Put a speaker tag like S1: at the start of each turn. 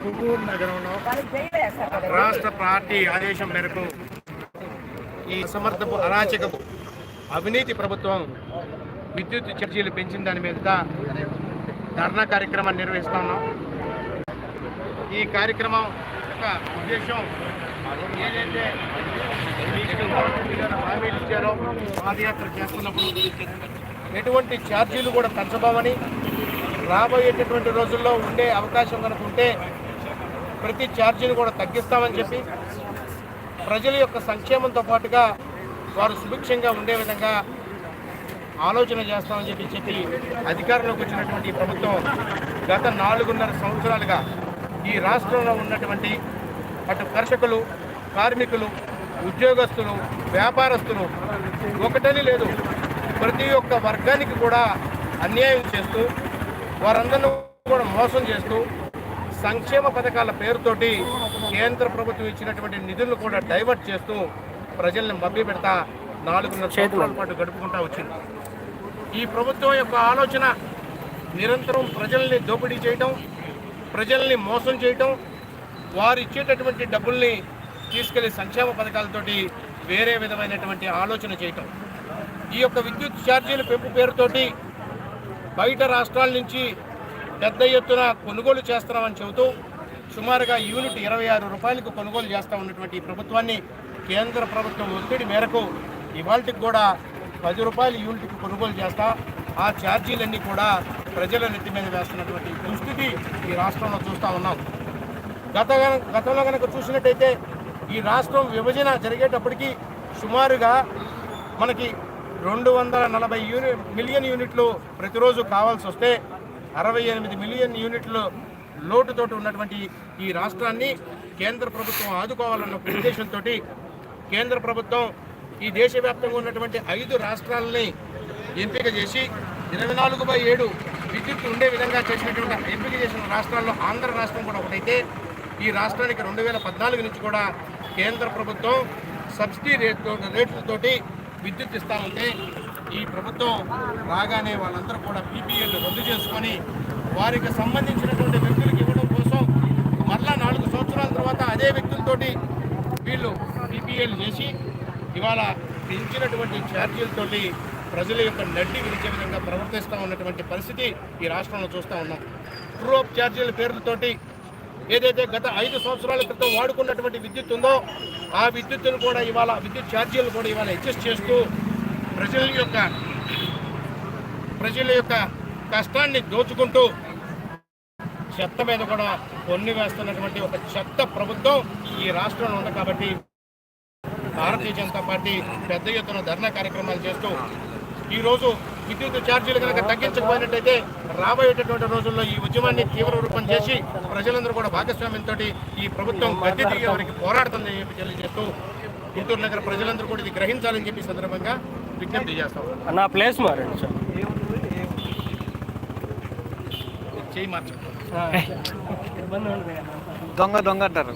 S1: గుంటూరు నగరంలో రాష్ట్ర పార్టీ ఆదేశం మేరకు ఈ సమర్థపు అరాచకపు అవినీతి ప్రభుత్వం విద్యుత్ ఛార్జీలు పెంచిన దాని మీద ధర్నా కార్యక్రమాన్ని నిర్వహిస్తా ఉన్నాం. ఈ కార్యక్రమం యొక్క ఉద్దేశం ఏదైతే హామీలు ఇచ్చారో పాదయాత్ర చేస్తున్నప్పుడు ఎటువంటి ఛార్జీలు కూడా పెంచబోమని రాబోయేటటువంటి రోజుల్లో ఉండే అవకాశం కనుక ఉంటే ప్రతి ఛార్జీని కూడా తగ్గిస్తామని చెప్పి ప్రజల యొక్క సంక్షేమంతో పాటుగా వారు సుభిక్షంగా ఉండే విధంగా ఆలోచన చేస్తామని చెప్పి చెప్పి అధికారంలోకి వచ్చినటువంటి ప్రభుత్వం గత నాలుగున్నర సంవత్సరాలుగా ఈ రాష్ట్రంలో ఉన్నటువంటి అటు కర్షకులు కార్మికులు ఉద్యోగస్తులు వ్యాపారస్తులు ఒకటని లేదు ప్రతి ఒక్క వర్గానికి కూడా అన్యాయం చేస్తూ వారందరినీ కూడా మోసం చేస్తూ సంక్షేమ పథకాల పేరుతోటి కేంద్ర ప్రభుత్వం ఇచ్చినటువంటి నిధులను కూడా డైవర్ట్ చేస్తూ ప్రజల్ని మభ్య పెడతా నాలుగున్నర సంవత్సరాల పాటు గడుపుకుంటా వచ్చింది. ఈ ప్రభుత్వం యొక్క ఆలోచన నిరంతరం ప్రజల్ని దోపిడీ చేయటం ప్రజల్ని మోసం చేయటం వారు ఇచ్చేటటువంటి డబ్బుల్ని తీసుకెళ్ళి సంక్షేమ పథకాలతోటి వేరే విధమైనటువంటి ఆలోచన చేయటం. ఈ యొక్క విద్యుత్ ఛార్జీల పెంపు పేరుతోటి బయట రాష్ట్రాల నుంచి పెద్ద ఎత్తున కొనుగోలు చేస్తున్నామని చెబుతూ సుమారుగా యూనిట్ ఇరవై ఆరు రూపాయలకు కొనుగోలు చేస్తా ఉన్నటువంటి ప్రభుత్వాన్ని కేంద్ర ప్రభుత్వం ఒత్తిడి మేరకు ఇవాళకి కూడా పది రూపాయల యూనిట్కి కొనుగోలు చేస్తా. ఆ ఛార్జీలన్నీ కూడా ప్రజల నెత్తి మీద వేస్తున్నటువంటి దుస్థితి ఈ రాష్ట్రంలో చూస్తూ ఉన్నాం. గత గతంలో కనుక చూసినట్టయితే ఈ రాష్ట్రం విభజన జరిగేటప్పటికీ సుమారుగా మనకి రెండు వందల నలభై యూని మిలియన్ యూనిట్లు ప్రతిరోజు కావాల్సి వస్తే అరవై ఎనిమిది మిలియన్ యూనిట్లు లోటుతోటి ఉన్నటువంటి ఈ రాష్ట్రాన్ని కేంద్ర ప్రభుత్వం ఆదుకోవాలన్న ఉద్దేశంతో కేంద్ర ప్రభుత్వం ఈ దేశవ్యాప్తంగా ఉన్నటువంటి ఐదు రాష్ట్రాలని ఎంపిక చేసి ఇరవై నాలుగు బై ఏడు విద్యుత్ ఉండే విధంగా చేసినటువంటి ఎంపిక చేసిన రాష్ట్రాల్లో ఆంధ్ర రాష్ట్రం కూడా ఒకటైతే. ఈ రాష్ట్రానికి రెండు వేల పద్నాలుగు నుంచి కూడా కేంద్ర ప్రభుత్వం సబ్సిడీ రేట్ రేట్లతోటి విద్యుత్ ఇస్తా ఉంటే ఈ ప్రభుత్వం రాగానే వాళ్ళందరూ కూడా పీపీఎల్ రద్దు చేసుకొని వారికి సంబంధించినటువంటి వ్యక్తులకు ఇవ్వడం కోసం మరలా నాలుగు సంవత్సరాల తర్వాత అదే వ్యక్తులతోటి వీళ్ళు పీపీఎల్ చేసి ఇవాళ పెంచినటువంటి ఛార్జీలతో ప్రజల యొక్క నడ్డి విరిచే విధంగా ప్రవర్తిస్తూ ఉన్నటువంటి పరిస్థితి ఈ రాష్ట్రంలో చూస్తూ ఉన్నాం. ట్రూ అప్ ఛార్జీల పేర్లతోటి ఏదైతే గత ఐదు సంవత్సరాల క్రితం వాడుకున్నటువంటి విద్యుత్ ఉందో ఆ విద్యుత్తును కూడా ఇవాళ విద్యుత్ ఛార్జీలు కూడా ఇవాళ అడ్జస్ట్ చేస్తూ ప్రజల యొక్క ప్రజల యొక్క కష్టాన్ని దోచుకుంటూ చెత్త మీద కూడా కొన్ని వేస్తున్నటువంటి ఒక చెత్త ప్రభుత్వం ఈ రాష్ట్రంలో ఉంది కాబట్టి భారతీయ జనతా పార్టీ పెద్ద ఎత్తున ధర్నా కార్యక్రమాలు చేస్తూ ఈ రోజు విద్యుత్ ఛార్జీలు కనుక తగ్గించకపోయినట్టయితే రాబోయేటటువంటి రోజుల్లో ఈ ఉద్యమాన్ని తీవ్ర రూపం చేసి ప్రజలందరూ కూడా భాగస్వామ్యంతో ఈ ప్రభుత్వం గద్దె దిగే వరకు పోరాడుతుందని చెప్పి తెలియజేస్తూ గుంటూరు నగర ప్రజలందరూ కూడా ఇది గ్రహించాలని చెప్పి సందర్భంగా విజ్ఞప్తి చేస్తాం.
S2: నా ప్లేస్ మారండి సార్.
S1: చేయి మార్చు.
S3: దొంగ దొంగ అంటారు.